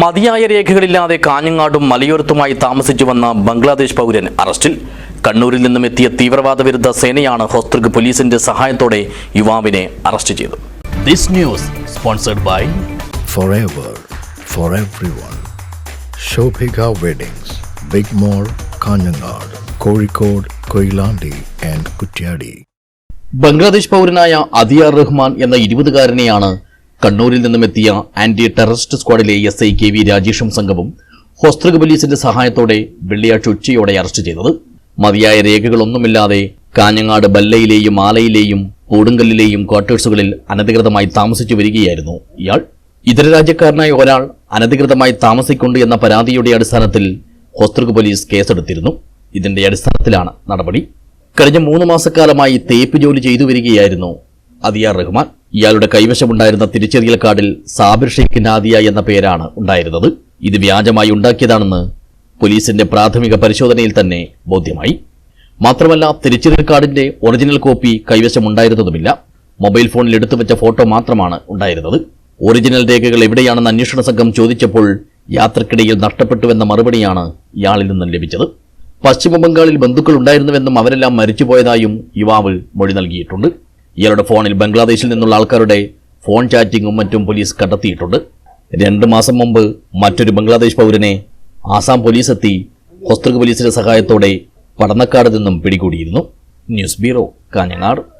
മതിയായ രേഖകളില്ലാതെ കാഞ്ഞങ്ങാടും മലയോരത്തുമായി താമസിച്ചു വന്ന ബംഗ്ലാദേശ് പൗരൻ അറസ്റ്റിൽ. കണ്ണൂരിൽ നിന്നും എത്തിയ തീവ്രവാദ വിരുദ്ധ സേനയാണ് ഹോസ്തൃക് പോലീസിന്റെ സഹായത്തോടെ യുവാവിനെ അറസ്റ്റ് ചെയ്തത്. This news sponsored by forever for everyone. Shobhika Weddings, Big mall Kanhangad Kozhikode Koilandi and Kuttiady Bangladesh പൗരനായ Atiyar Rahman എന്ന ഇരുപതുകാരനെയാണ് കണ്ണൂരിൽ നിന്നും എത്തിയ ആന്റി ടെററിസ്റ്റ് സ്ക്വാഡിലെ എസ് ഐ കെ വി രാജേഷും സംഘവും ഹോസ്തൃക പോലീസിന്റെ സഹായത്തോടെ വെള്ളിയാഴ്ച ഉച്ചയോടെ അറസ്റ്റ് ചെയ്തത്. മതിയായ രേഖകളൊന്നുമില്ലാതെ കാഞ്ഞങ്ങാട് ബല്ലയിലെയും ആലയിലെയും കൂടുങ്കല്ലിലെയും ക്വാർട്ടേഴ്സുകളിൽ അനധികൃതമായി താമസിച്ചു വരികയായിരുന്നു ഇയാൾ. ഇതര രാജ്യക്കാരനായ ഒരാൾ അനധികൃതമായി താമസിക്കുന്നു എന്ന പരാതിയുടെ അടിസ്ഥാനത്തിൽ ഹോസ്തൃക പോലീസ് കേസെടുത്തിരുന്നു. ഇതിന്റെ അടിസ്ഥാനത്തിലാണ് നടപടി. കഴിഞ്ഞ മൂന്ന് മാസക്കാലമായി തേപ്പ് ജോലി ചെയ്തു വരികയായിരുന്നു അതിയാർ റഹ്മാൻ. ഇയാളുടെ കൈവശമുണ്ടായിരുന്ന തിരിച്ചറിയൽ കാർഡിൽ സാബിർ ഷെയ്ഖ് നാദിയ എന്ന പേരാണ് ഉണ്ടായിരുന്നത്. ഇത് വ്യാജമായി ഉണ്ടാക്കിയതാണെന്ന് പോലീസിന്റെ പ്രാഥമിക പരിശോധനയിൽ തന്നെ ബോധ്യമായി. മാത്രമല്ല തിരിച്ചറിയൽ കാർഡിന്റെ ഒറിജിനൽ കോപ്പി കൈവശമുണ്ടായിരുന്നതുമില്ല. മൊബൈൽ ഫോണിൽ എടുത്തുവച്ച ഫോട്ടോ മാത്രമാണ് ഉണ്ടായിരുന്നത്. ഒറിജിനൽ രേഖകൾ എവിടെയാണെന്ന് അന്വേഷണ സംഘം ചോദിച്ചപ്പോൾ യാത്രക്കിടയിൽ നഷ്ടപ്പെട്ടുവെന്ന മറുപടിയാണ് ഇയാളിൽ നിന്നും ലഭിച്ചത്. പശ്ചിമ ബംഗാളിൽ ബന്ധുക്കൾ ഉണ്ടായിരുന്നുവെന്നും അവരെല്ലാം മരിച്ചുപോയതായും യുവാവ് മൊഴി നൽകിയിട്ടുണ്ട്. ഇയാളുടെ ഫോണിൽ ബംഗ്ലാദേശിൽ നിന്നുള്ള ആൾക്കാരുടെ ഫോൺ ചാറ്റിങ്ങും മറ്റും പോലീസ് കണ്ടെത്തിയിട്ടുണ്ട്. രണ്ട് മാസം മുമ്പ് മറ്റൊരു ബംഗ്ലാദേശ് പൗരനെ ആസാം പോലീസ് എത്തി ഹോസ്തൃക പോലീസിന്റെ സഹായത്തോടെ പടന്നക്കാട് നിന്നും പിടികൂടിയിരുന്നു. News bureau Kanhangad.